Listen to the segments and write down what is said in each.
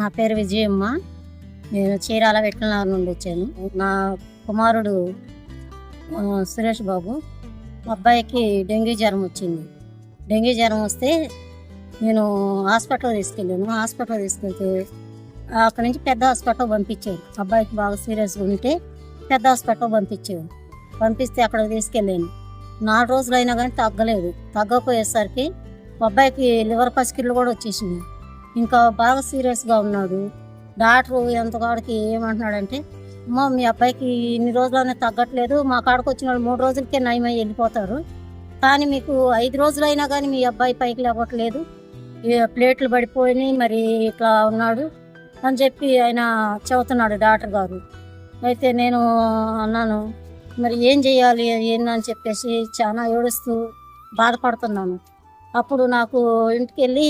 నా పేరు విజయమ్మ. నేను చీరాల వెట్లనగర్ నుండి వచ్చాను. నా కుమారుడు సురేష్ బాబు. అబ్బాయికి డెంగ్యూ జ్వరం వచ్చింది. డెంగ్యూ జ్వరం వస్తే నేను హాస్పిటల్ తీసుకెళ్ళాను. హాస్పిటల్ తీసుకెళ్తే అక్కడి నుంచి పెద్ద హాస్పిటల్ పంపించారు. అబ్బాయికి బాగా సీరియస్గా ఉంటే పెద్ద హాస్పిటల్ పంపించారు. పంపిస్తే అక్కడికి తీసుకెళ్ళాను. నాలుగు రోజులైనా కానీ తగ్గలేదు. తగ్గకపోయేసరికి అబ్బాయికి లివర్ పసికిళ్ళు కూడా వచ్చేసింది ఇంకా బాగా సీరియస్గా ఉన్నాడు. డాక్టర్ ఎంత కాడికి ఏమంటున్నాడంటే అమ్మ మీ అబ్బాయికి ఇన్ని రోజులనే తగ్గట్లేదు. మా కాడకు వచ్చిన వాళ్ళు మూడు రోజులకే నయమై వెళ్ళిపోతారు. కానీ మీకు ఐదు రోజులైనా కానీ మీ అబ్బాయి పైకి లేవట్లేదు. ప్లేట్లు పడిపోయినాయి మరి ఇట్లా ఉన్నాడు అని చెప్పి ఆయన చెబుతున్నాడు డాక్టర్ గారు. అయితే నేను అన్నాను మరి ఏం చేయాలి ఏందని చెప్పేసి చాలా ఏడుస్తూ బాధపడుతున్నాను. అప్పుడు నాకు ఇంటికి వెళ్ళి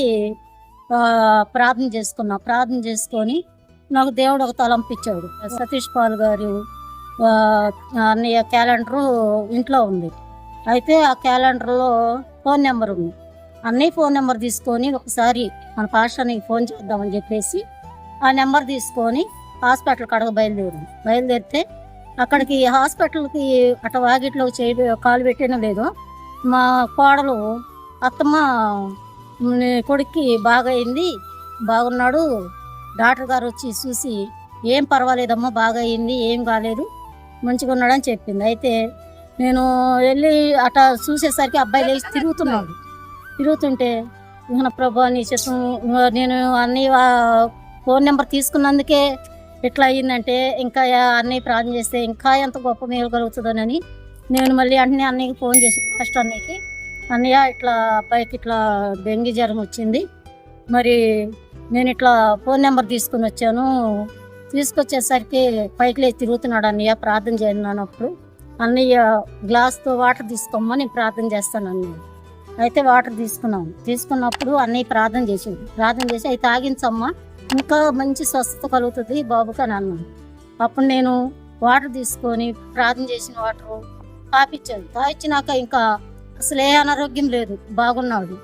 ప్రార్థన చేసుకున్నా. ప్రార్థన చేసుకొని నాకు దేవుడు ఒక తలంపిచ్చాడు సతీష్ పాల్ గారు అన్నయ్య క్యాలెండరు ఇంట్లో ఉంది. అయితే ఆ క్యాలెండర్లో ఫోన్ నెంబర్ ఉంది. అన్నయ్య ఫోన్ నెంబర్ తీసుకొని ఒకసారి మన పాస్టర్నికి ఫోన్ చేద్దామని చెప్పేసి ఆ నెంబర్ తీసుకొని హాస్పిటల్ కడగ బయలుదేరాం. బయలుదేరితే అక్కడికి హాస్పిటల్కి అట్ట వాగిట్లో చేయి కాలు పెట్టిన లేదు. మా కోడలు అత్తమ్మ కొడుక్కి బాగా అయింది బాగున్నాడు. డాక్టర్ గారు వచ్చి చూసి ఏం పర్వాలేదమ్మా బాగా అయింది ఏం కాలేదు మంచిగా ఉన్నాడని చెప్పింది. అయితే నేను వెళ్ళి అట్లా చూసేసరికి అబ్బాయి లేచి తిరుగుతున్నాడు. తిరుగుతుంటే ఇహన ప్రభా నీ చిత్రం నేను అన్ని ఫోన్ నెంబర్ తీసుకున్నందుకే ఎట్లా అయ్యిందంటే ఇంకా అన్నీ ప్రార్థన చేస్తే ఇంకా ఎంత గొప్ప మేలు కలుగుతుందోనని నేను మళ్ళీ అన్నీ అన్నయ్యకి ఫోన్ చేసి ఫస్ట్ అన్నయ్యకి అన్నయ్య ఇట్లా అబ్బాయికి ఇట్లా డెంగ్యూ జ్వరం వచ్చింది. మరి నేను ఇట్లా ఫోన్ నెంబర్ తీసుకుని వచ్చాను. తీసుకొచ్చేసరికి పైకి లేచి తిరుగుతున్నాడు అన్నయ్య ప్రార్థన చేయండి అప్పుడు. అన్నయ్య గ్లాస్తో వాటర్ తీసుకోమని నేను ప్రార్థన చేస్తాను అన్నయ్య. అయితే వాటర్ తీసుకున్నాం. తీసుకున్నప్పుడు అన్నయ్య ప్రార్థన చేసింది ప్రార్థన చేసి అవి తాగించమ్మా ఇంకా మంచి స్వస్థత కలుగుతుంది బాబుకి అని అన్నాను అప్పుడు నేను వాటర్ తీసుకొని ప్రార్థన చేసిన వాటర్ తాపిచ్చాను తాగించినాక ఇంకా అసలే అనారోగ్యం లేదు. బాగున్నాడు.